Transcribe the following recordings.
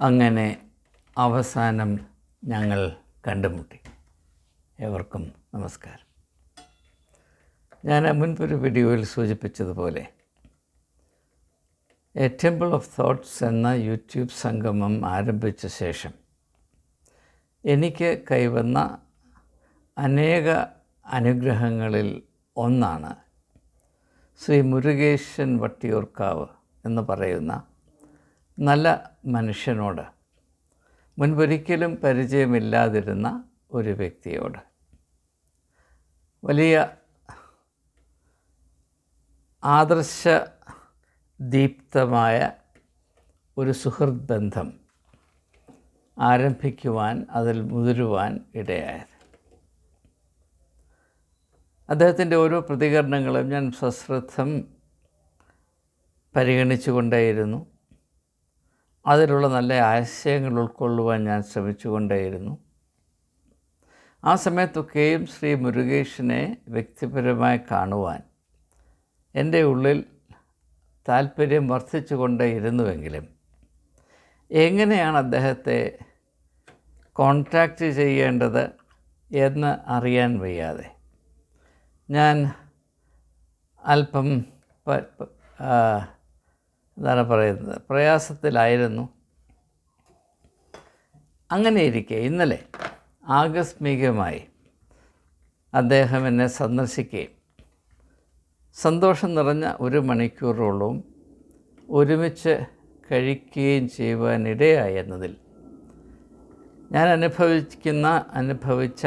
അങ്ങനെ അവസാനം ഞങ്ങൾ കണ്ടുമുട്ടി. ഏവർക്കും നമസ്കാരം. ഞാൻ മുൻപൊരു വീഡിയോയിൽ സൂചിപ്പിച്ചതുപോലെ എ ടെമ്പിൾ ഓഫ് തോട്ട്സ് എന്ന യൂട്യൂബ് സംഗമം ആരംഭിച്ച ശേഷം എനിക്ക് കൈവന്ന അനേക അനുഗ്രഹങ്ങളിൽ ഒന്നാണ് ശ്രീ മുരുകേശൻ വട്ടിയൂർക്കാവ് എന്ന് പറയുന്ന നല്ല മനുഷ്യനോട്. മുൻപൊരിക്കലും പരിചയമില്ലാതിരുന്ന ഒരു വ്യക്തിയോട്. വലിയ ആദർശ ദീപ്തമായ ഒരു സുഹൃത് ബന്ധം ആരംഭിക്കുവാൻ അതിൽ മുതിരുവാൻ ഇടയായത്. അദ്ദേഹത്തിന്റെ ഓരോ പ്രതികരണങ്ങളും ഞാൻ സശ്രദ്ധം പരിഗണിച്ചുകൊണ്ടേയിരുന്നു. അതിലുള്ള നല്ല ആശയങ്ങൾ ഉൾക്കൊള്ളുവാൻ ഞാൻ ശ്രമിച്ചുകൊണ്ടേയിരുന്നു. ആ സമയത്തൊക്കെയും ശ്രീ മുരുകേഷിനെ വ്യക്തിപരമായി കാണുവാൻ എന്റെ ഉള്ളിൽ താല്പര്യം വർദ്ധിച്ചു കൊണ്ടേയിരുന്നുവെങ്കിലും എങ്ങനെയാണ് അദ്ദേഹത്തെ കോൺടാക്റ്റ് ചെയ്യേണ്ടത് എന്ന് അറിയാൻ വയ്യാതെ ഞാൻ അല്പം എന്താണ് പറയുന്നത്. പ്രയാസത്തിലായിരുന്നു. അങ്ങനെ ഇരിക്കെ ഇന്നലെ ആകസ്മികമായി അദ്ദേഹം എന്നെ സന്ദർശിക്കുകയും സന്തോഷം നിറഞ്ഞ ഒരു മണിക്കൂറോളവും ഒരുമിച്ച് കഴിക്കുകയും ചെയ്യുവാനിടയായി എന്നതിൽ ഞാൻ അനുഭവിക്കുന്ന അനുഭവിച്ച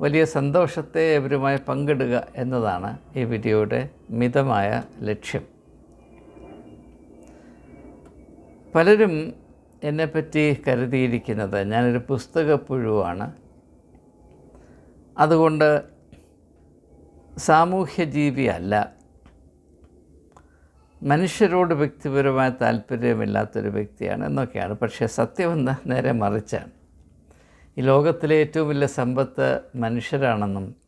വലിയ സന്തോഷത്തെ അവരുമായി പങ്കിടുക എന്നതാണ് ഈ വീഡിയോയുടെ മിതമായ ലക്ഷ്യം. പലരും എന്നെപ്പറ്റി കരുതിയിരിക്കുന്നത് ഞാനൊരു പുസ്തകപ്പുഴുവാണ്. അതുകൊണ്ട് സാമൂഹ്യ ജീവി അല്ല. മനുഷ്യരോട് വ്യക്തിപരമായ താല്പര്യമില്ലാത്തൊരു വ്യക്തിയാണ് എന്നൊക്കെയാണ്. പക്ഷേ സത്യം എന്ന നേരെ മറിച്ചാണ്. ഈ ലോകത്തിലെ ഏറ്റവും വലിയ സമ്പത്ത് മനുഷ്യരാണെന്നും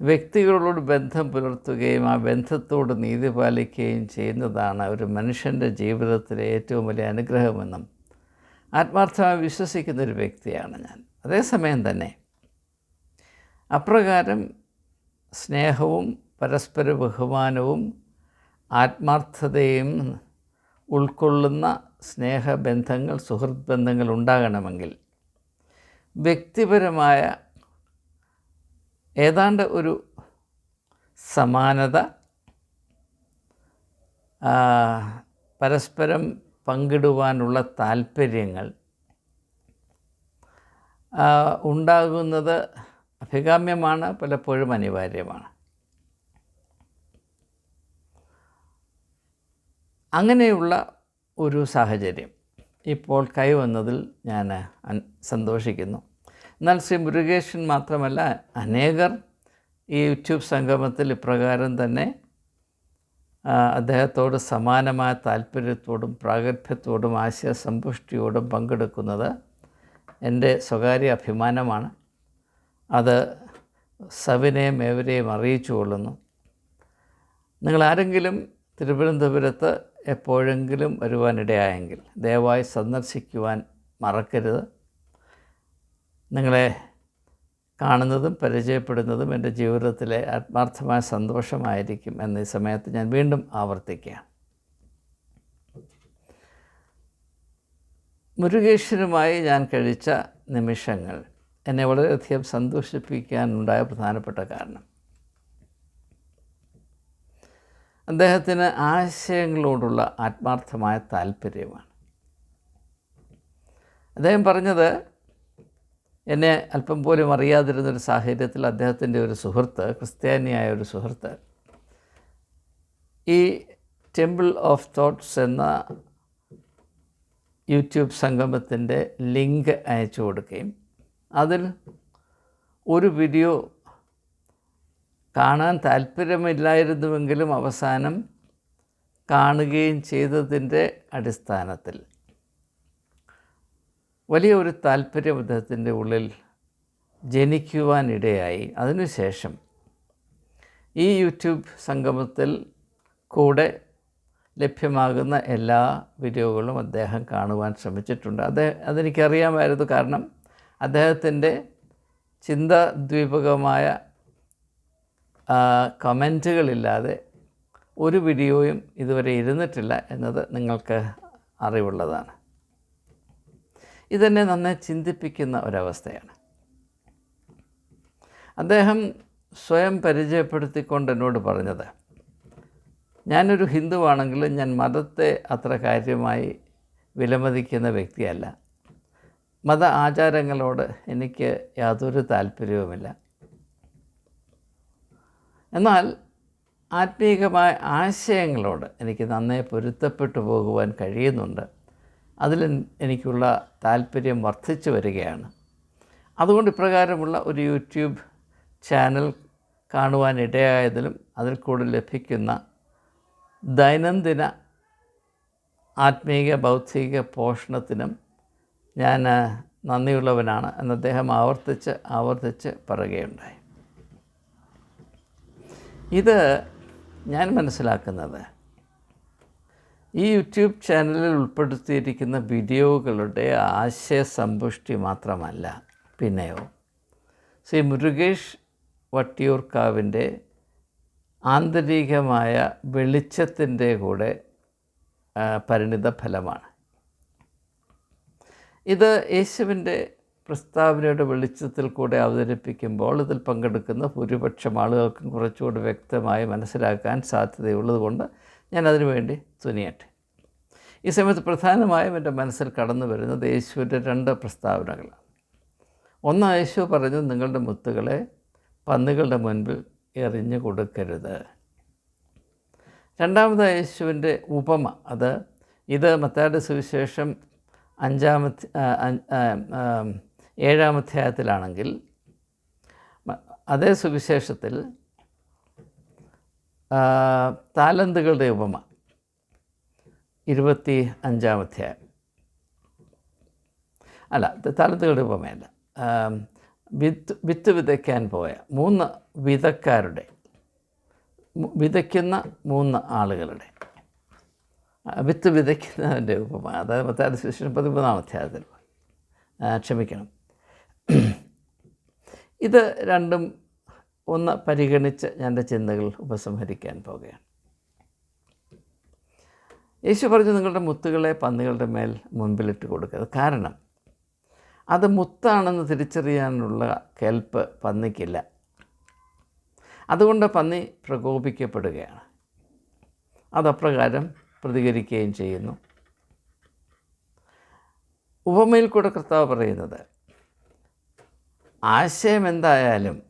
വ്യക്തികളോട് ബന്ധം പുലർത്തുകയും ആ ബന്ധത്തോട് നീതി പാലിക്കുകയും ചെയ്യുന്നതാണ് ഒരു മനുഷ്യന്റെ ജീവിതത്തിലെ ഏറ്റവും വലിയ അനുഗ്രഹമെന്നും ആത്മാർത്ഥമായി വിശ്വസിക്കുന്ന ഒരു വ്യക്തിയാണ് ഞാൻ. അതേസമയം തന്നെ അപ്രകാരം സ്നേഹവും പരസ്പര ബഹുമാനവും ആത്മാർത്ഥതയും ഉൾക്കൊള്ളുന്ന സ്നേഹബന്ധങ്ങൾ സുഹൃത്ത് ബന്ധങ്ങൾ ഉണ്ടാകണമെങ്കിൽ വ്യക്തിപരമായ ഏതാണ്ട് ഒരു സമാനത പരസ്പരം പങ്കിടുവാനുള്ള താല്പര്യങ്ങൾ ഉണ്ടാകുന്നത് അഭികാമ്യമാണ് പലപ്പോഴും അനിവാര്യമാണ്. അങ്ങനെയുള്ള ഒരു സാഹചര്യം ഇപ്പോൾ കൈവന്നതിൽ ഞാൻ സന്തോഷിക്കുന്നു. എന്നാൽ ശ്രീ മുരുകേശൻ മാത്രമല്ല അനേകർ ഈ യൂട്യൂബ് സംഗമത്തിൽ ഇപ്രകാരം തന്നെ അദ്ദേഹത്തോട് സമാനമായ താല്പര്യത്തോടും പ്രാഗൽഭ്യത്തോടും ആശയസമ്പുഷ്ടിയോടും പങ്കെടുക്കുന്നത് എന്റെ സ്വകാര്യ അഭിമാനമാണ്. അത് സവിനെയും ഏവരെയും അറിയിച്ചു കൊള്ളുന്നു. നിങ്ങൾ ആരെങ്കിലും തിരുവനന്തപുരത്ത് എപ്പോഴെങ്കിലും വരുവാനിടയായെങ്കിൽ ദയവായി സന്ദർശിക്കുവാൻ മറക്കരുത്. നിങ്ങളെ കാണുന്നതും പരിചയപ്പെടുന്നതും എന്റെ ജീവിതത്തിലെ ആത്മാർത്ഥമായ സന്തോഷമായിരിക്കും എന്ന ഈ സമയത്ത് ഞാൻ വീണ്ടും ആവർത്തിക്കുകയാണ് മുരുകേശ്വരുമായി ഞാൻ കഴിച്ച നിമിഷങ്ങൾ എന്നെ വളരെയധികം സന്തോഷിപ്പിക്കാനുണ്ടായ പ്രധാനപ്പെട്ട കാരണം. അദ്ദേഹത്തിന് ആശയങ്ങളോടുള്ള ആത്മാർത്ഥമായ താല്പര്യമാണ്. അദ്ദേഹം പറഞ്ഞത് എന്നെ അല്പം പോലും അറിയാതിരുന്നൊരു സാഹചര്യത്തിൽ അദ്ദേഹത്തിന്റെ ഒരു സുഹൃത്ത് ക്രിസ്ത്യാനിയായ ഒരു സുഹൃത്ത് ഈ ടെമ്പിൾ ഓഫ് തോട്ട്സ് എന്ന യൂട്യൂബ് സംഗമത്തിന്റെ ലിങ്ക് അയച്ചു കൊടുക്കുകയും അതിൽ ഒരു വീഡിയോ കാണാൻ താല്പര്യമില്ലായിരുന്നുവെങ്കിലും അവസാനം കാണുകയും ചെയ്തതിന്റെ അടിസ്ഥാനത്തിൽ വലിയ ഒരു താല്പര്യം അദ്ദേഹത്തിന്റെ ഉള്ളിൽ ജനിക്കുവാനിടയായി. അതിനുശേഷം ഈ യൂട്യൂബ് സംഗമത്തിൽ കൂടെ ലഭ്യമാകുന്ന എല്ലാ വീഡിയോകളും അദ്ദേഹം കാണുവാൻ ശ്രമിച്ചിട്ടുണ്ട്. അത് അതെനിക്കറിയാമായിരുന്നു കാരണം അദ്ദേഹത്തിന്റെ ചിന്താദ്വീപകമായ കമന്റുകളില്ലാതെ ഒരു വീഡിയോയും ഇതുവരെ ഇരുന്നിട്ടില്ല എന്നത് നിങ്ങൾക്ക് അറിവുള്ളതാണ്. ഇതെന്നെ നന്നെ ചിന്തിപ്പിക്കുന്ന ഒരവസ്ഥയാണ്. അദ്ദേഹം സ്വയം പരിചയപ്പെടുത്തിക്കൊണ്ട് എന്നോട് പറഞ്ഞത് ഞാനൊരു ഹിന്ദുവാണെങ്കിലും ഞാൻ മതത്തെ അത്ര കാര്യമായി വിലമതിക്കുന്ന വ്യക്തിയല്ല. മത ആചാരങ്ങളോട് എനിക്ക് യാതൊരു താല്പര്യവുമില്ല. എന്നാൽ ആത്മീകമായ ആശയങ്ങളോട് എനിക്ക് നന്നേ പൊരുത്തപ്പെട്ടു പോകുവാൻ കഴിയുന്നുണ്ട്. അതിൽ എനിക്കുള്ള താല്പര്യം വർദ്ധിച്ചു വരികയാണ്. അതുകൊണ്ട് ഇപ്രകാരമുള്ള ഒരു യൂട്യൂബ് ചാനൽ കാണുവാനിടയായതിലും അതിൽ കൂടെ ലഭിക്കുന്ന ദൈനംദിന ആത്മീക ബൗദ്ധിക പോഷണത്തിനും ഞാൻ നന്ദിയുള്ളവനാണ് എന്ന് അദ്ദേഹം ആവർത്തിച്ച് ആവർത്തിച്ച് പറയുകയുണ്ടായി. ഇത് ഞാൻ മനസ്സിലാക്കുന്നത് ഈ യൂട്യൂബ് ചാനലിൽ ഉൾപ്പെടുത്തിയിരിക്കുന്ന വീഡിയോകളുടെ ആശയസമ്പുഷ്ടി മാത്രമല്ല പിന്നെയോ. ശ്രീ മുരുകേഷ് വട്ടിയൂർക്കാവിന്റെ ആന്തരികമായ വെളിച്ചത്തിന്റെ കൂടെ പരിണിത ഫലമാണ്. ഇത് യേശുവിന്റെ പ്രസ്താവനയുടെ വെളിച്ചത്തിൽ കൂടെ അവതരിപ്പിക്കുമ്പോൾ ഇതിൽ പങ്കെടുക്കുന്ന ഭൂരിപക്ഷം ആളുകൾക്കും കുറച്ചുകൂടി വ്യക്തമായി മനസ്സിലാക്കാൻ സാധ്യതയുള്ളതുകൊണ്ട് ഞാൻ അതിനുവേണ്ടി തുനിയട്ടെ. ഈ സമയത്ത് പ്രധാനമായും എന്റെ മനസ്സിൽ കടന്നു വരുന്നത് യേശുവിന്റെ രണ്ട് പ്രസ്താവനകളാണ്. ഒന്ന് യേശു പറഞ്ഞു നിങ്ങളുടെ മുത്തുകളെ പന്നികളുടെ മുൻപിൽ എറിഞ്ഞു കൊടുക്കരുത്. രണ്ടാമത് യേശുവിന്റെ ഉപമ അത് ഇത് മത്തായുടെ സുവിശേഷം അഞ്ചാമത്തെ ഏഴാമധ്യായത്തിലാണെങ്കിൽ അതേ സുവിശേഷത്തിൽ താലന്തുകളുടെ ഉപമ. ഇരുപത്തി അഞ്ചാം അധ്യായം. അല്ല താലന്തുകളുടെ ഉപമയല്ല. വിത്ത് വിത്ത് വിതയ്ക്കാൻ പോയ മൂന്ന് വിതക്കാരുടെ വിതയ്ക്കുന്ന മൂന്ന് ആളുകളുടെ വിത്ത് വിതയ്ക്കുന്നതിന്റെ ഉപമ. അതായത് പത്താം ശേഷം പതിമൂന്നാം അധ്യായത്തിൽ. ക്ഷമിക്കണം. ഇത് രണ്ടും ഒന്ന് പരിഗണിച്ച് എന്റെ ചിന്തകൾ ഉപസംഹരിക്കാൻ പോവുകയാണ്. യേശു പറഞ്ഞു നിങ്ങളുടെ മുത്തുകളെ പന്നികളുടെ മേൽ മുൻപിലിട്ട് കൊടുക്കരുത്. കാരണം അത് മുത്താണെന്ന് തിരിച്ചറിയാനുള്ള കെൽപ്പ് പന്നിക്കില്ല. അതുകൊണ്ട് പന്നി പ്രകോപിക്കപ്പെടുകയാണ്. അതപ്രകാരം പ്രതികരിക്കുകയും ചെയ്യുന്നു. ഉപമയിൽ കൂടെ കർത്താവ് പറയുന്നത് ആശയം എന്തായാലും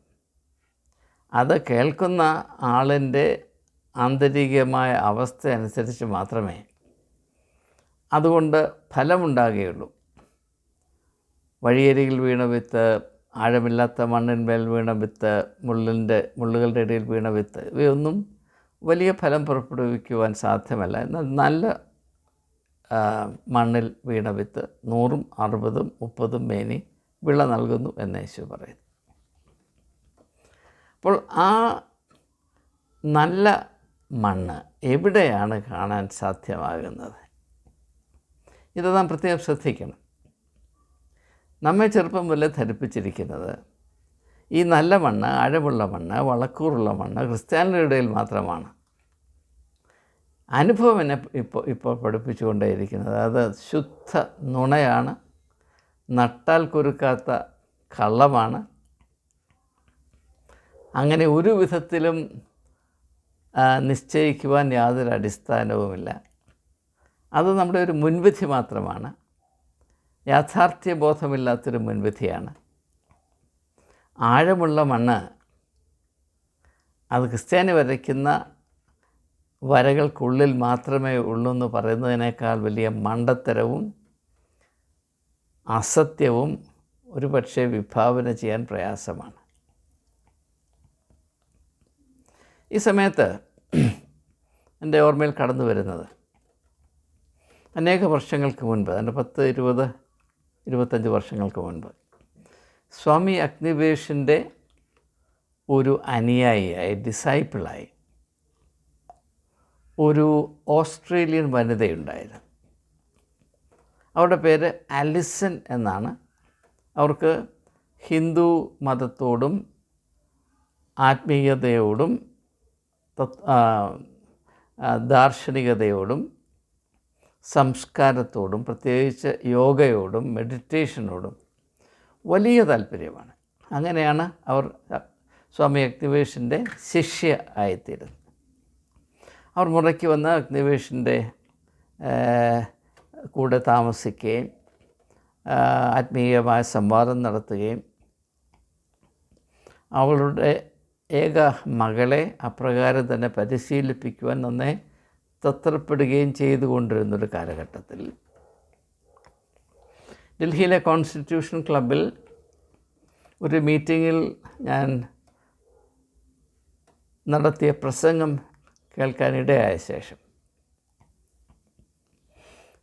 അത് കേൾക്കുന്ന ആളിന്റെ ആന്തരികമായ അവസ്ഥ അനുസരിച്ച് മാത്രമേ അതുകൊണ്ട് ഫലമുണ്ടാകുകയുള്ളൂ. വഴിയരികിൽ വീണ വിത്ത് ആഴമില്ലാത്ത മണ്ണിന്മേൽ വീണ വിത്ത് മുള്ളിന്റെ മുള്ളുകളുടെ ഇടയിൽ വീണ വിത്ത് ഇവയൊന്നും വലിയ ഫലം പുറപ്പെടുവിക്കുവാൻ സാധ്യമല്ല. എന്നാൽ നല്ല മണ്ണിൽ വീണ വിത്ത് നൂറും അറുപതും മുപ്പതും മേനി വിള നൽകുന്നു എന്ന് യേശു പറയുന്നു. അപ്പോൾ ആ നല്ല മണ്ണ് എവിടെയാണ് കാണാൻ സാധ്യമാകുന്നത്? ഇത് നാം പ്രത്യേകം ശ്രദ്ധിക്കണം. നമ്മെ ചെറുപ്പം മുതലേ ധരിപ്പിച്ചിരിക്കുന്നത് ഈ നല്ല മണ്ണ് ആഴമുള്ള മണ്ണ് വളക്കൂറുള്ള മണ്ണ് ക്രിസ്ത്യാനിയുടെ ഇടയിൽ മാത്രമാണ്. അനുഭവം എന്നെ ഇപ്പോൾ ഇപ്പോൾ പഠിപ്പിച്ചുകൊണ്ടേയിരിക്കുന്നത്. അത് ശുദ്ധ നുണയാണ് നട്ടാൽ കുരുക്കാത്ത കള്ളമാണ് അങ്ങനെ ഒരു വിധത്തിലും നിശ്ചയിക്കുവാൻ യാതൊരു അടിസ്ഥാനവുമില്ല. അത് നമ്മുടെ ഒരു മുൻവിധി മാത്രമാണ്. യാഥാർത്ഥ്യ ബോധമില്ലാത്തൊരു മുൻവിധിയാണ്. ആഴമുള്ള മണ്ണ് അത് ക്രിസ്ത്യാനി വരയ്ക്കുന്ന വരകൾക്കുള്ളിൽ മാത്രമേ ഉള്ളൂ എന്ന് പറയുന്നതിനേക്കാൾ വലിയ മണ്ടത്തരവും അസത്യവും ഒരുപക്ഷെ വിഭാവന ചെയ്യാൻ പ്രയാസമാണ്. ഈ സമയത്ത് എന്റെ ഓർമ്മയിൽ കടന്നു വരുന്നത്. അനേക വർഷങ്ങൾക്ക് മുൻപ് എന്റെ പത്ത് ഇരുപത് ഇരുപത്തഞ്ച് വർഷങ്ങൾക്ക് മുൻപ് സ്വാമി അഗ്നിവേഷിന്റെ ഒരു അനുയായിയായി ഡിസൈപ്പിളായി ഒരു ഓസ്ട്രേലിയൻ വനിതയുണ്ടായിരുന്നു. അവരുടെ പേര് അലിസൺ എന്നാണ്. അവർക്ക് ഹിന്ദു മതത്തോടും ആത്മീയതയോടും ദാർശനികതയോടും സംസ്കാരത്തോടും പ്രത്യേകിച്ച് യോഗയോടും മെഡിറ്റേഷനോടും വലിയ താല്പര്യമാണ്. അങ്ങനെയാണ് അവർ സ്വാമി അഗ്നിവേഷിന്റെ ശിഷ്യ ആയിത്തീരുന്നത്. അവർ മുറയ്ക്ക് വന്ന അഗ്നിവേഷിന്റെ കൂടെ താമസിക്കുകയും ആത്മീയമായ സംവാദം നടത്തുകയും അവളുടെ ഏക മകളെ അപ്രകാരം തന്നെ പരിശീലിപ്പിക്കുവാൻ നന്നേ തത്രപ്പെടുകയും ചെയ്തുകൊണ്ടിരുന്നൊരു കാലഘട്ടത്തിൽ. ഡൽഹിയിലെ കോൺസ്റ്റിറ്റ്യൂഷൻ ക്ലബിൽ ഒരു മീറ്റിങ്ങിൽ ഞാൻ നടത്തിയ പ്രസംഗം കേൾക്കാനിടയായ ശേഷം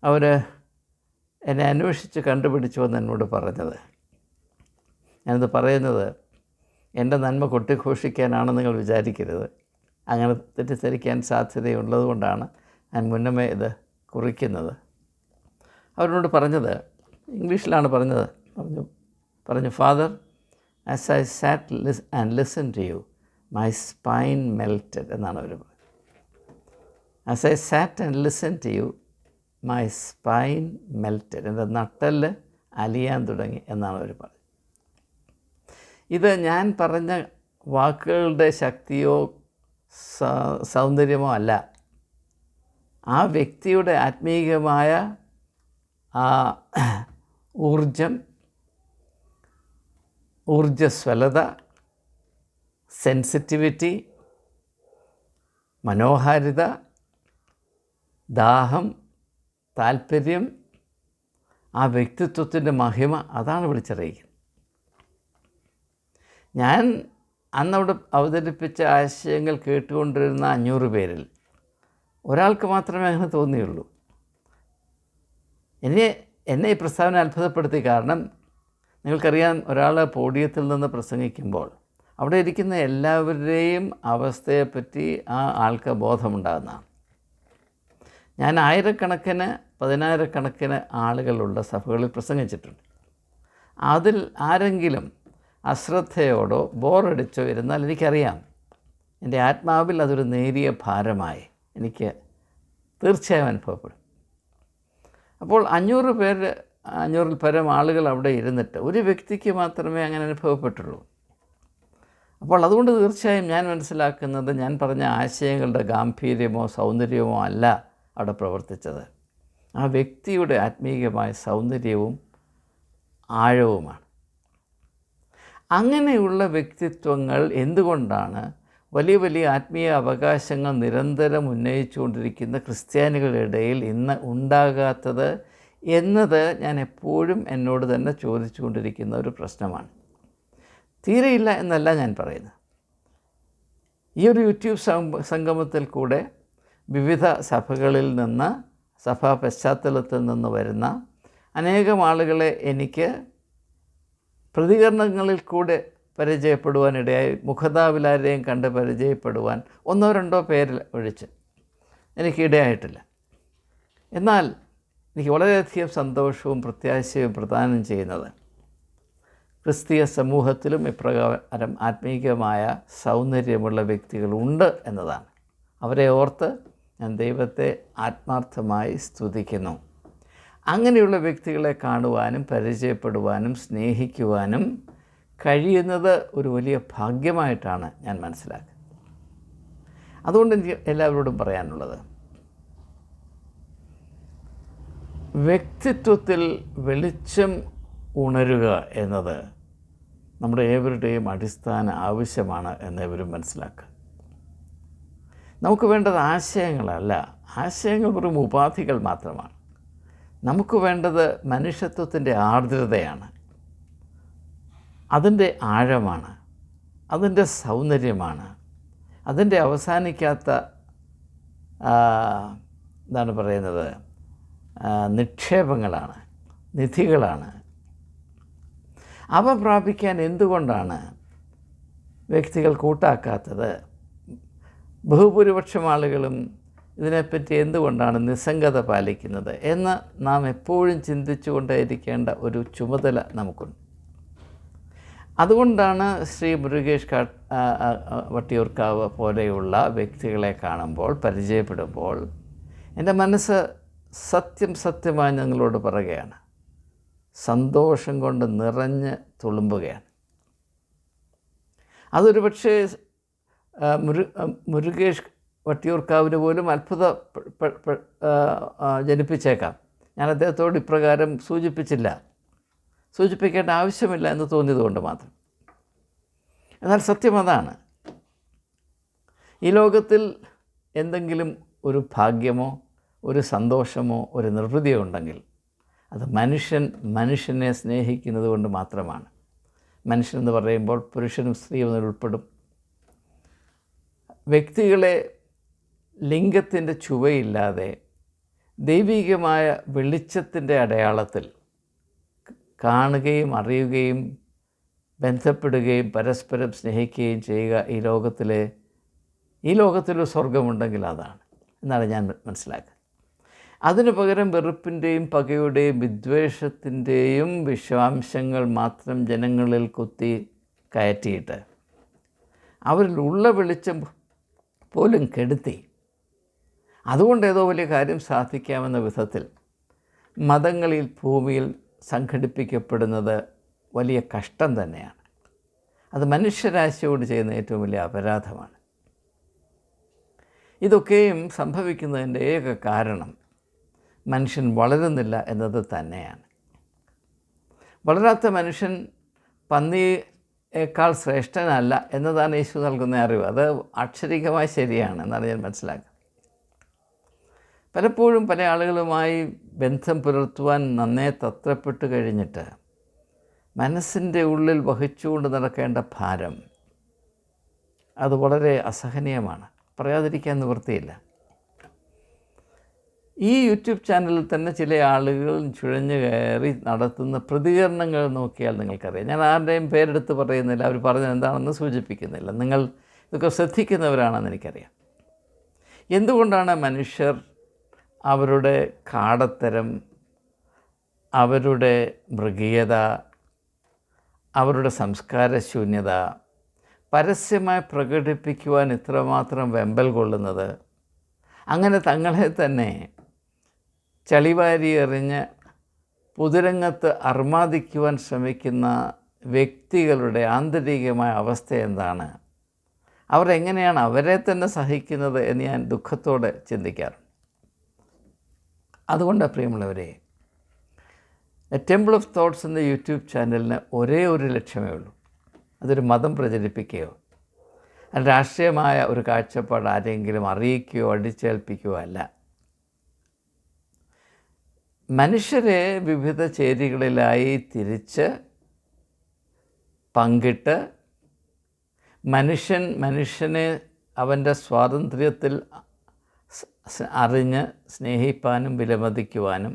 അവർ എന്നെ അന്വേഷിച്ച് കണ്ടുപിടിച്ചു എന്ന് എന്നോട് പറഞ്ഞത്. ഞാനത് പറയുന്നത് എന്റെ നന്മ കൊട്ടിഘോഷിക്കാനാണ് നിങ്ങൾ വിചാരിക്കരുത്. അങ്ങനെ തെറ്റിദ്ധരിക്കാൻ സാധ്യതയുള്ളതുകൊണ്ടാണ് ഞാൻ മുന്നമേ ഇത് കുറിക്കുന്നത്. അവരോട് പറഞ്ഞത് ഇംഗ്ലീഷിലാണ് പറഞ്ഞത്. പറഞ്ഞു പറഞ്ഞു father as I sat Liz and listen to you my spine melted എന്നാണ് അവർ പറഞ്ഞത്. As I sat and listen to you my spine melted എന്റെ നട്ടൽ അലിയാൻ തുടങ്ങി എന്നാണ് അവർ പറഞ്ഞത്. ഇത് ഞാൻ പറഞ്ഞ വാക്കുകളുടെ ശക്തിയോ സൗന്ദര്യമോ അല്ല. ആ വ്യക്തിയുടെ ആത്മീയമായ ആ ഊർജം ഊർജസ്വലത സെൻസിറ്റിവിറ്റി മനോഹാരിത ദാഹം താല്പര്യം ആ വ്യക്തിത്വത്തിന്റെ മഹിമ അതാണ് വിളിച്ചറിയിക്കുന്നത്. ഞാൻ അന്നവിടെ അവതരിപ്പിച്ച ആശയങ്ങൾ കേട്ടുകൊണ്ടിരുന്ന അഞ്ഞൂറ് പേരിൽ ഒരാൾക്ക് മാത്രമേ അങ്ങനെ തോന്നിയുള്ളൂ. എന്നെ എന്നെ ഈ പ്രസ്താവന അത്ഭുതപ്പെടുത്തി കാരണം നിങ്ങൾക്കറിയാം ഒരാൾ പോഡിയത്തിൽ നിന്ന് പ്രസംഗിക്കുമ്പോൾ അവിടെ ഇരിക്കുന്ന എല്ലാവരുടെയും അവസ്ഥയെപ്പറ്റി ആ ആൾക്ക് ബോധമുണ്ടാകുന്നതാണ്. ഞാൻ ആയിരക്കണക്കിന് പതിനായിരക്കണക്കിന് ആളുകളുള്ള സഭകളിൽ പ്രസംഗിച്ചിട്ടുണ്ട്. അതിൽ ആരെങ്കിലും അശ്രദ്ധയോടോ ബോറടിച്ചോ ഇരുന്നാൽ എനിക്കറിയാം. എന്റെ ആത്മാവിൽ അതൊരു നേരിയ ഭാരമായി. എനിക്ക് തീർച്ചയായും അനുഭവപ്പെടും. അപ്പോൾ അഞ്ഞൂറ് പേർ അഞ്ഞൂറിൽ പരം ആളുകൾ അവിടെ ഇരുന്നിട്ട് ഒരു വ്യക്തിക്ക് മാത്രമേ അങ്ങനെ അനുഭവപ്പെട്ടുള്ളൂ. അപ്പോൾ അതുകൊണ്ട് തീർച്ചയായും ഞാൻ മനസ്സിലാക്കുന്നത് ഞാൻ പറഞ്ഞ ആശയങ്ങളുടെ ഗാംഭീര്യമോ സൗന്ദര്യമോ അല്ല അവിടെ പ്രവർത്തിച്ചത്. ആ വ്യക്തിയുടെ ആത്മീയമായ സൗന്ദര്യവും ആഴവുമാണ്. അങ്ങനെയുള്ള വ്യക്തിത്വങ്ങൾ എന്തുകൊണ്ടാണ്? വലിയ വലിയ ആത്മീയ അവകാശങ്ങൾ നിരന്തരം ഉന്നയിച്ചുകൊണ്ടിരിക്കുന്ന ക്രിസ്ത്യാനികളുടെ ഇടയിൽ ഇന്ന് ഉണ്ടാകാത്തത് എന്നത് ഞാൻ എപ്പോഴും എന്നോട് തന്നെ ചോദിച്ചുകൊണ്ടിരിക്കുന്ന ഒരു പ്രശ്നമാണ്. തീരെയില്ല എന്നല്ല ഞാൻ പറയുന്നത്. ഈ ഒരു യൂട്യൂബ് സംഗമത്തിൽ കൂടെ വിവിധ സഭകളിൽ നിന്ന് സഭാ പശ്ചാത്തലത്തിൽ നിന്ന് വരുന്ന അനേകം ആളുകളെ എനിക്ക് പ്രതികരണങ്ങളിൽ കൂടെ പരിചയപ്പെടുവാനിടയായി മുഖതാവിലാരെയും കണ്ട് പരിചയപ്പെടുവാൻ ഒന്നോ രണ്ടോ പേരിൽ ഒഴിച്ച്. എനിക്കിടയായിട്ടില്ല എന്നാൽ എനിക്ക് വളരെയധികം സന്തോഷവും പ്രത്യാശയും പ്രദാനം ചെയ്യുന്നത് ക്രിസ്തീയ സമൂഹത്തിലും ഇപ്രകാരം ആത്മീയമായ സൗന്ദര്യമുള്ള വ്യക്തികളുണ്ട് എന്നതാണ്. അവരെ ഓർത്ത് ഞാൻ ദൈവത്തെ ആത്മാർത്ഥമായി സ്തുതിക്കുന്നു. അങ്ങനെയുള്ള വ്യക്തികളെ കാണുവാനും പരിചയപ്പെടുവാനും സ്നേഹിക്കുവാനും കഴിയുന്നത് ഒരു വലിയ ഭാഗ്യമായിട്ടാണ് ഞാൻ മനസ്സിലാക്കുന്നത്. അതുകൊണ്ട് എനിക്ക് എല്ലാവരോടും പറയാനുള്ളത് വ്യക്തിത്വത്തിൽ വെളിച്ചം ഉണരുക എന്നത് നമ്മുടെ ഏവരുടെയും അടിസ്ഥാന ആവശ്യമാണ് എന്നേവരും മനസ്സിലാക്കുക. നമുക്ക് വേണ്ടത് ആശയങ്ങളല്ല ആശയങ്ങൾ വെറും ഉപാധികൾ മാത്രമാണ്. നമുക്ക് വേണ്ടത് മനുഷ്യത്വത്തിന്റെ ആർദ്രതയാണ്. അതിന്റെ ആഴമാണ്. അതിന്റെ സൗന്ദര്യമാണ്. അതിന്റെ അവസാനിക്കാത്ത എന്താണ് പറയുന്നത് നിക്ഷേപങ്ങളാണ് നിധികളാണ്. അവ പ്രാപിക്കാൻ എന്തുകൊണ്ടാണ് വ്യക്തികൾ കൂട്ടാക്കാത്തത്? ബഹുഭൂരിപക്ഷം ആളുകളും ഇതിനെപ്പറ്റി എന്തുകൊണ്ടാണ് നിസ്സംഗത പാലിക്കുന്നത് എന്ന് നാം എപ്പോഴും ചിന്തിച്ചുകൊണ്ടേയിരിക്കേണ്ട ഒരു ചുമതല നമുക്കുണ്ട്. അതുകൊണ്ടാണ് ശ്രീ മുരുകേഷ് വട്ടിയൂർക്കാവ് പോലെയുള്ള വ്യക്തികളെ കാണുമ്പോൾ പരിചയപ്പെടുമ്പോൾ എന്റെ മനസ്സ് സത്യം സത്യമായി ഞങ്ങളോട് പറയുകയാണ്. സന്തോഷം കൊണ്ട് നിറഞ്ഞ് തുളുമ്പുകയാണ്. അതൊരു പക്ഷേ മുരു മുരുകേഷ് വട്ടിയൂർക്കാവിന് പോലും അത്ഭുത ജനിപ്പിച്ചേക്കാം. ഞാൻ അദ്ദേഹത്തോട് ഇപ്രകാരം സൂചിപ്പിച്ചില്ല. സൂചിപ്പിക്കേണ്ട ആവശ്യമില്ല എന്ന് തോന്നിയതുകൊണ്ട് മാത്രം. എന്നാൽ സത്യം അതാണ്. ഈ ലോകത്തിൽ എന്തെങ്കിലും ഒരു ഭാഗ്യമോ ഒരു സന്തോഷമോ ഒരു നിർവൃതിയോ ഉണ്ടെങ്കിൽ അത് മനുഷ്യൻ മനുഷ്യനെ സ്നേഹിക്കുന്നത് കൊണ്ട് മാത്രമാണ്. മനുഷ്യൻ എന്ന് പറയുമ്പോൾ പുരുഷനും സ്ത്രീയും ഉൾപ്പെടും. വ്യക്തികളെ ലിംഗത്തിന്റെ ചുവയില്ലാതെ ദൈവികമായ വെളിച്ചത്തിന്റെ അടയാളത്തിൽ കാണുകയും അറിയുകയും ബന്ധപ്പെടുകയും പരസ്പരം സ്നേഹിക്കുകയും ചെയ്യുക ഈ ലോകത്തിലെ ഈ ലോകത്തിലൊരു സ്വർഗമുണ്ടെങ്കിൽ അതാണ് എന്നാണ് ഞാൻ മനസ്സിലാക്കുന്നത്. അതിനു പകരം വെറുപ്പിന്റെയും പകയുടെയും വിദ്വേഷത്തിന്റെയും വിഷാംശങ്ങൾ മാത്രം ജനങ്ങളിൽ കുത്തി കയറ്റിയിട്ട് അവരിൽ ഉള്ള വെളിച്ചം പോലും കെടുത്തി അതുകൊണ്ട് ഏതോ വലിയ കാര്യം സാധിക്കാമെന്ന വിധത്തിൽ മതങ്ങളിൽ ഭൂമിയിൽ സംഘടിപ്പിക്കപ്പെടുന്നത് വലിയ കഷ്ടം തന്നെയാണ്. അത് മനുഷ്യരാശിയോട് ചെയ്യുന്ന ഏറ്റവും വലിയ അപരാധമാണ്. ഇതൊക്കെയും സംഭവിക്കുന്നതിന്റെ ഏക കാരണം മനുഷ്യൻ വളരുന്നില്ല എന്നത് തന്നെയാണ്. വളരാത്ത മനുഷ്യൻ പന്നിയേക്കാൾ ശ്രേഷ്ഠനല്ല എന്നതാണ് യേശു നൽകുന്ന അറിവ്. അത് അക്ഷരികമായി ശരിയാണ് എന്നാണ് ഞാൻ മനസ്സിലാക്കുന്നത്. പലപ്പോഴും പല ആളുകളുമായി ബന്ധം പുലർത്തുവാൻ നന്നേ തത്രപ്പെട്ട് കഴിഞ്ഞിട്ട് മനസ്സിന്റെ ഉള്ളിൽ വഹിച്ചുകൊണ്ട് നടക്കേണ്ട ഭാരം അത് വളരെ അസഹനീയമാണ്. പറയാതിരിക്കാൻ നിവൃത്തിയില്ല. ഈ യൂട്യൂബ് ചാനലിൽ തന്നെ ചില ആളുകൾ ചുഴഞ്ഞു കയറി നടത്തുന്ന പ്രതികരണങ്ങൾ നോക്കിയാൽ നിങ്ങൾക്കറിയാം. ഞാൻ ആരുടെയും പേരെടുത്ത് പറയുന്നില്ല. അവർ പറഞ്ഞത് എന്താണെന്ന് സൂചിപ്പിക്കുന്നില്ല. നിങ്ങൾ ഇതൊക്കെ ശ്രദ്ധിക്കുന്നവരാണെന്ന് എനിക്കറിയാം. എന്തുകൊണ്ടാണ് മനുഷ്യർ അവരുടെ കാടത്തരം അവരുടെ മൃഗീയത അവരുടെ സംസ്കാരശൂന്യത പരസ്യമായി പ്രകടിപ്പിക്കുവാൻ ഇത്രമാത്രം വെമ്പൽ കൊള്ളുന്നത്. അങ്ങനെ തങ്ങളെ തന്നെ ചളിവാരി എറിഞ്ഞ് പൊതുരംഗത്ത് അർമാദിക്കുവാൻ ശ്രമിക്കുന്ന വ്യക്തികളുടെ ആന്തരികമായ അവസ്ഥ എന്താണ്? അവരെങ്ങനെയാണ് അവരെ തന്നെ സഹിക്കുന്നത് എന്ന് ഞാൻ ദുഃഖത്തോടെ ചിന്തിക്കാറുണ്ട്. അതുകൊണ്ട് പ്രിയമുള്ളവരെ ടെമ്പിൾ ഓഫ് തോട്ട്സ് എന്ന യൂട്യൂബ് ചാനലിന് ഒരേ ഒരു ലക്ഷ്യമേ ഉള്ളൂ. അതൊരു മതം പ്രചരിപ്പിക്കുകയോ രാഷ്ട്രീയമായ ഒരു കാഴ്ചപ്പാട് ആരെങ്കിലും അറിയിക്കുകയോ അടിച്ചേൽപ്പിക്കുകയോ അല്ല. മനുഷ്യരെ വിവിധ ചേരികളിലായി തിരിച്ച് പങ്കിട്ട് മനുഷ്യൻ മനുഷ്യനെ അവന്റെ സ്വാതന്ത്ര്യത്തിൽ അറിഞ്ഞ് സ്നേഹിപ്പാനും വിലമതിക്കുവാനും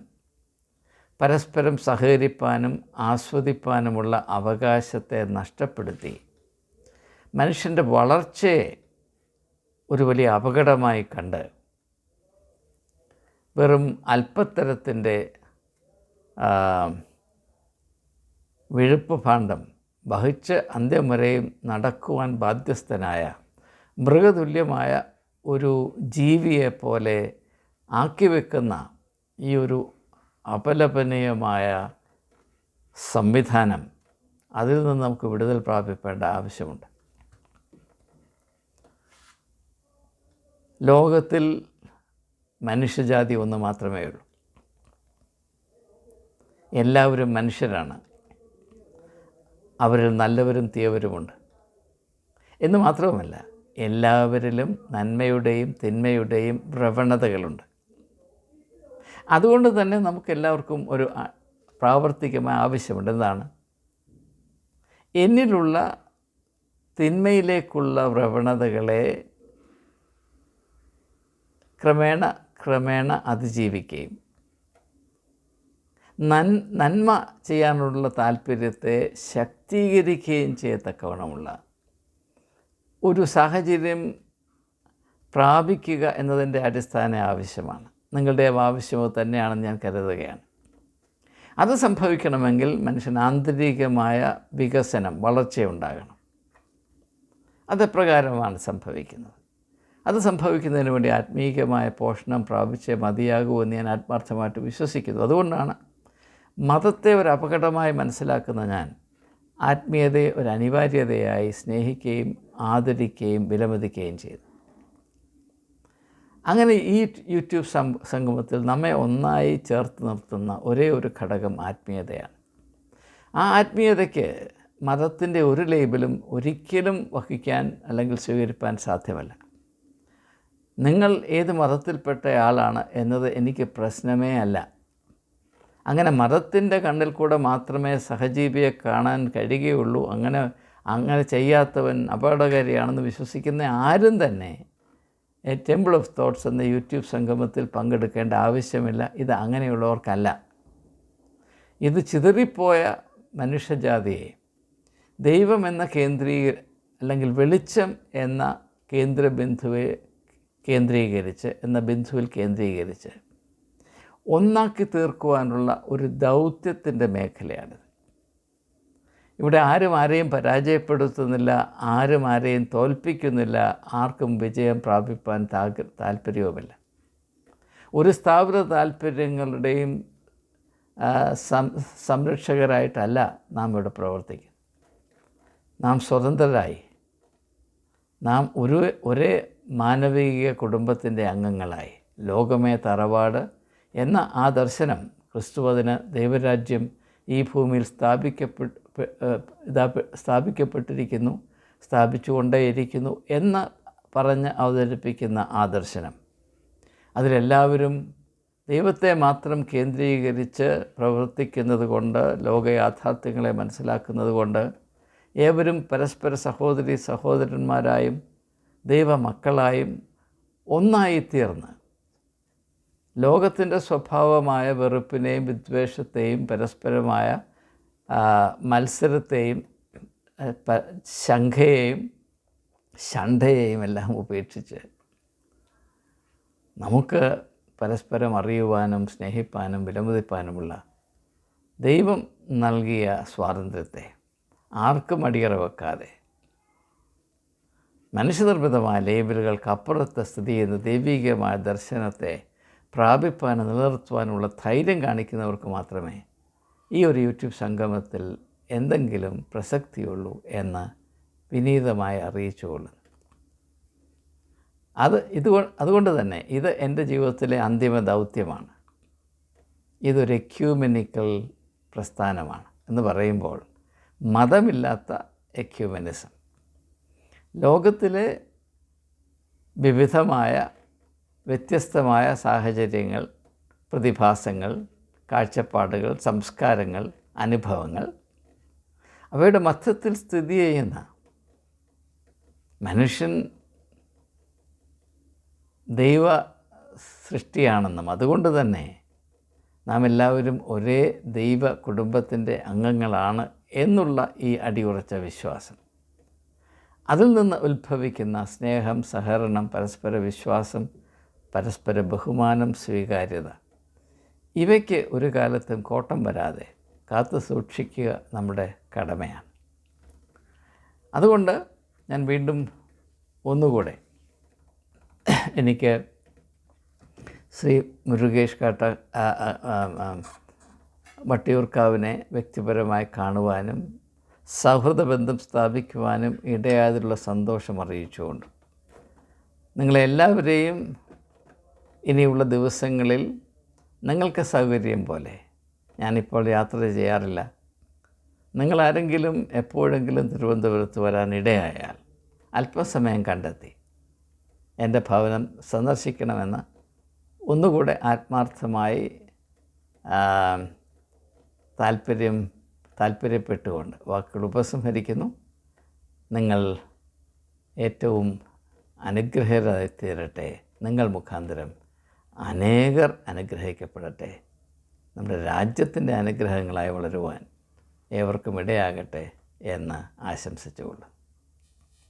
പരസ്പരം സഹകരിപ്പാനും ആസ്വദിപ്പാനുമുള്ള അവകാശത്തെ നഷ്ടപ്പെടുത്തി. മനുഷ്യന്റെ വളർച്ചയെ ഒരു വലിയ അപകടമായി കണ്ട് വെറും അല്പത്തരത്തിന്റെ വിഴുപ്പ് ഭാണ്ഡം വഹിച്ച് അന്ത്യം വരെയും നടക്കുവാൻ ബാധ്യസ്ഥനായ മൃഗതുല്യമായ ഒരു ജീവിയെ പോലെ ആക്കി വെക്കുന്ന ഈ ഒരു അപലപനീയമായ സംവിധാനം അതിൽ നിന്ന് നമുക്ക് വിടുതൽ പ്രാപിക്കേണ്ട ആവശ്യമുണ്ട്. ലോകത്തിൽ മനുഷ്യജാതി ഒന്ന് മാത്രമേ ഉള്ളൂ. എല്ലാവരും മനുഷ്യരാണ്. അവരിൽ നല്ലവരും തീയവരുമുണ്ട്. എന്ന് മാത്രവുമല്ല എല്ലാവരിലും നന്മയുടെയും തിന്മയുടെയും പ്രവണതകളുണ്ട്. അതുകൊണ്ട് തന്നെ നമുക്കെല്ലാവർക്കും ഒരു പ്രാവർത്തികമായ ആവശ്യമുണ്ട്. എന്താണ്? എന്നിലുള്ള തിന്മയിലേക്കുള്ള പ്രവണതകളെ ക്രമേണ ക്രമേണ അതിജീവിക്കുകയും നൻ നന്മ ചെയ്യാനുള്ള താല്പര്യത്തെ ശക്തീകരിക്കുകയും ചെയ്യത്തക്കവണ്ണമുള്ള ഒരു സാഹചര്യം പ്രാപിക്കുക എന്നതിന്റെ അടിസ്ഥാന ആവശ്യമാണ്. നിങ്ങളുടെ ആവശ്യം തന്നെയാണെന്ന് ഞാൻ കരുതുകയാണ്. അത് സംഭവിക്കണമെങ്കിൽ മനുഷ്യൻ ആന്തരികമായ വികസനം വളർച്ചയുണ്ടാകണം അതെപ്രകാരമാണ് സംഭവിക്കുന്നത്. അത് സംഭവിക്കുന്നതിന് വേണ്ടി ആത്മീയമായ പോഷണം പ്രാപിച്ചേ മതിയാകൂ എന്ന് ഞാൻ ആത്മാർത്ഥമായിട്ട് വിശ്വസിക്കുന്നു. അതുകൊണ്ടാണ് മതത്തെ ഒരു അപകടമായി മനസ്സിലാക്കുന്ന ഞാൻ ആത്മീയതയെ ഒരു അനിവാര്യതയായി സ്നേഹിക്കുകയും ആദരിക്കുകയും വിലമതിക്കുകയും ചെയ്തു. അങ്ങനെ ഈ യൂട്യൂബ് സംഗമത്തിൽ നമ്മെ ഒന്നായി ചേർത്ത് നിർത്തുന്ന ഒരേ ഒരു ഘടകം ആത്മീയതയാണ്. ആ ആത്മീയതയ്ക്ക് മതത്തിന്റെ ഒരു ലേബിളും ഒരിക്കലും വഹിക്കാൻ അല്ലെങ്കിൽ സ്വീകരിപ്പാൻ സാധ്യമല്ല. നിങ്ങൾ ഏത് മതത്തിൽപ്പെട്ടയാളാണ് എന്നത് എനിക്ക് പ്രശ്നമേ അല്ല. അങ്ങനെ മതത്തിന്റെ കണ്ണിൽ കൂടെ മാത്രമേ സഹജീവിയെ കാണാൻ കഴിയുകയുള്ളൂ. അങ്ങനെ അങ്ങനെ ചെയ്യാത്തവൻ അപകടകാരിയാണെന്ന് വിശ്വസിക്കുന്ന ആരും തന്നെ ടെമ്പിൾ ഓഫ് തോട്ട്സ് എന്ന യൂട്യൂബ് സംഗമത്തിൽ പങ്കെടുക്കേണ്ട ആവശ്യമില്ല. ഇത് അങ്ങനെയുള്ളവർക്കല്ല. ഇത് ചിതറിപ്പോയ മനുഷ്യജാതിയെ ദൈവം എന്ന കേന്ദ്രീക അല്ലെങ്കിൽ വെളിച്ചം എന്ന കേന്ദ്ര ബിന്ദുവെ കേന്ദ്രീകരിച്ച് എന്ന ബിന്ദുവിൽ കേന്ദ്രീകരിച്ച് ഒന്നാക്കി തീർക്കുവാനുള്ള ഒരു ദൗത്യത്തിന്റെ മേഖലയാണിത്. ഇവിടെ ആരും ആരെയും പരാജയപ്പെടുത്തുന്നില്ല ആരും ആരെയും തോൽപ്പിക്കുന്നില്ല ആർക്കും വിജയം പ്രാപിപ്പാൻ താഗ് താല്പര്യവുമില്ല ഒരു സ്ഥാപിത താല്പര്യങ്ങളുടെയും സംരക്ഷകരായിട്ടല്ല നാം ഇവിടെ പ്രവർത്തിക്കുന്നത്. നാം സ്വതന്ത്രരായി. നാം ഒരു ഒരേ മാനവിക കുടുംബത്തിന്റെ അംഗങ്ങളായി. ലോകമേ തറവാട് എന്ന ആ ദർശനം ക്രിസ്തുവതിന് ദൈവരാജ്യം ഈ ഭൂമിയിൽ സ്ഥാപിക്കപ്പെട്ട് ഇതാ സ്ഥാപിക്കപ്പെട്ടിരിക്കുന്നു സ്ഥാപിച്ചുകൊണ്ടേയിരിക്കുന്നു എന്ന് പറഞ്ഞ് അവതരിപ്പിക്കുന്ന ആദർശനം ദർശനം. അതിലെല്ലാവരും ദൈവത്തെ മാത്രം കേന്ദ്രീകരിച്ച് പ്രവർത്തിക്കുന്നത് കൊണ്ട് ലോക യാഥാർത്ഥ്യങ്ങളെ മനസ്സിലാക്കുന്നത് കൊണ്ട് ഏവരും പരസ്പര സഹോദരി സഹോദരന്മാരായും ദൈവമക്കളായും ഒന്നായിത്തീർന്ന്. ലോകത്തിന്റെ സ്വഭാവമായ വെറുപ്പിനെയും വിദ്വേഷത്തെയും പരസ്പരമായ മത്സരത്തെയും ശംഖയെയും ശണ്ഠയെയും എല്ലാം ഉപേക്ഷിച്ച് നമുക്ക് പരസ്പരം അറിയുവാനും സ്നേഹിപ്പാനും വിലമതിപ്പാനുമുള്ള ദൈവം നൽകിയ സ്വാതന്ത്ര്യത്തെ ആർക്കും അടിയറ വെക്കാതെ മനുഷ്യനിർമ്മിതമായ ലേബലുകൾക്കപ്പുറത്ത് സ്ഥിതി ചെയ്യുന്ന ദൈവികമായ ദർശനത്തെ പ്രാപിപ്പാനും നിലനിർത്തുവാനുള്ള ധൈര്യം കാണിക്കുന്നവർക്ക് മാത്രമേ ഈ ഒരു യൂട്യൂബ് സംഗമത്തിൽ എന്തെങ്കിലും പ്രസക്തിയുള്ളൂ എന്ന് വിനീതമായി അറിയിച്ചുകൊള്ളുന്നു. അത് ഇത് അതുകൊണ്ട് തന്നെ ഇത് എന്റെ ജീവിതത്തിലെ അന്തിമ ദൗത്യമാണ്. ഇതൊരു എക്യൂമെനിക്കൽ പ്രസ്ഥാനമാണ് എന്ന് പറയുമ്പോൾ മതമില്ലാത്ത എക്യൂമെനിസം. ലോകത്തിലെ വിവിധമായ വ്യത്യസ്തമായ സാഹചര്യങ്ങൾ പ്രതിഭാസങ്ങൾ കാഴ്ചപ്പാടുകൾ സംസ്കാരങ്ങൾ അനുഭവങ്ങൾ. അവയുടെ മധ്യത്തിൽ സ്ഥിതി ചെയ്യുന്ന മനുഷ്യൻ ദൈവ സൃഷ്ടിയാണെന്നും അതുകൊണ്ട് തന്നെ നാം എല്ലാവരും ഒരേ ദൈവ കുടുംബത്തിന്റെ അംഗങ്ങളാണ് എന്നുള്ള ഈ അടിയുറച്ച വിശ്വാസം. അതിൽ നിന്ന് ഉത്ഭവിക്കുന്ന സ്നേഹം സഹകരണം പരസ്പര വിശ്വാസം പരസ്പര ബഹുമാനം സ്വീകാര്യത. ഇവയ്ക്ക് ഒരു കാലത്തും കോട്ടം വരാതെ കാത്തു സൂക്ഷിക്കുക നമ്മുടെ കടമയാണ്. അതുകൊണ്ട് ഞാൻ വീണ്ടും ഒന്നുകൂടെ എനിക്ക് ശ്രീ മുരുകേഷ് കാട്ട വട്ടിയൂർക്കാവിനെ വ്യക്തിപരമായി കാണുവാനും സൗഹൃദ ബന്ധം സ്ഥാപിക്കുവാനും ഇടയാതിലുള്ള സന്തോഷം അറിയിച്ചുകൊണ്ട് നിങ്ങളെല്ലാവരെയും ഇനിയുള്ള ദിവസങ്ങളിൽ നിങ്ങൾക്ക് സൗകര്യം പോലെ. ഞാനിപ്പോൾ യാത്ര ചെയ്യാറില്ല. നിങ്ങളാരെങ്കിലും എപ്പോഴെങ്കിലും തിരുവനന്തപുരത്ത് വരാനിടയായാൽ അല്പസമയം കണ്ടെത്തി. എന്റെ ഭവനം സന്ദർശിക്കണമെന്ന് ഒന്നുകൂടെ ആത്മാർത്ഥമായി താല്പര്യം താല്പര്യപ്പെട്ടുകൊണ്ട് വാക്കുകൾ ഉപസംഹരിക്കുന്നു. നിങ്ങൾ ഏറ്റവും അനുഗ്രഹരായി തീരട്ടെ. നിങ്ങൾ മുഖാന്തരം അനേകർ അനുഗ്രഹിക്കപ്പെടട്ടെ. നമ്മുടെ രാജ്യത്തിന്റെ അനുഗ്രഹങ്ങളായി വളരുവാൻ ഏവർക്കും ഇടയാകട്ടെ എന്ന് ആശംസിച്ചുകൊള്ളു